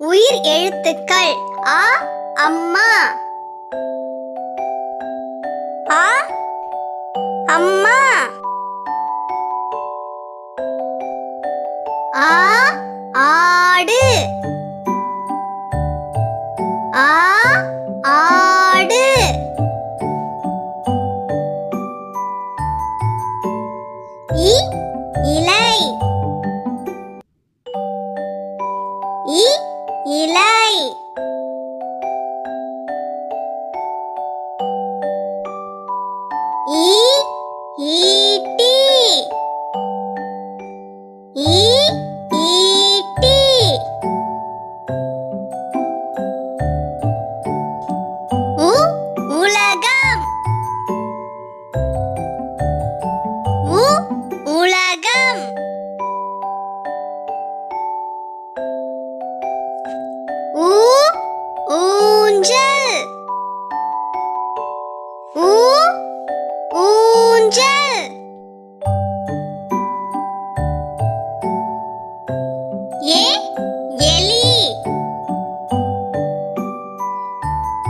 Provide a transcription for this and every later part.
உயிர் எழுத்துக்கள். ஆ அம்மா. ஆ அம்மா. ஆ ஆடு. ஆ ஆடு. இ ஈட்டி. ஈ ஈட்டி உ உலகம். உ உலகம். ஊ ஊஞ்சல். ஊஞ்சல் ஏ எலி.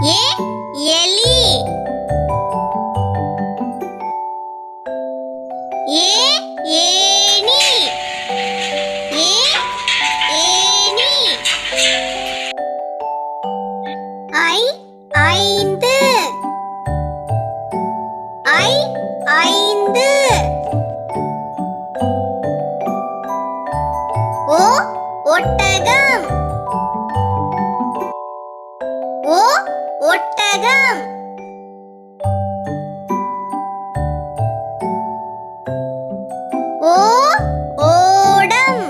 ஏ எலி. ஏ ஏனி ஏ ஏனி ஐ ஐந்து. ஒட்டகம். ஓ ஒட்டகம். ஓ ஓடம்.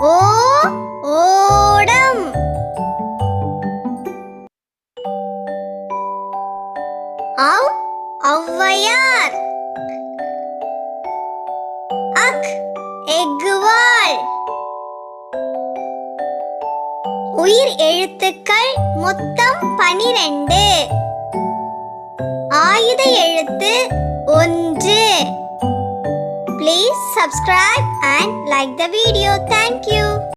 ஓ ஓடம். அவ் ஔவையார். அக் எக்குவாள் உயிர் எழுத்துக்கள் மொத்தம் பனிரெண்டு. ஆயுத எழுத்து ஒன்று. Please subscribe and like the video thank you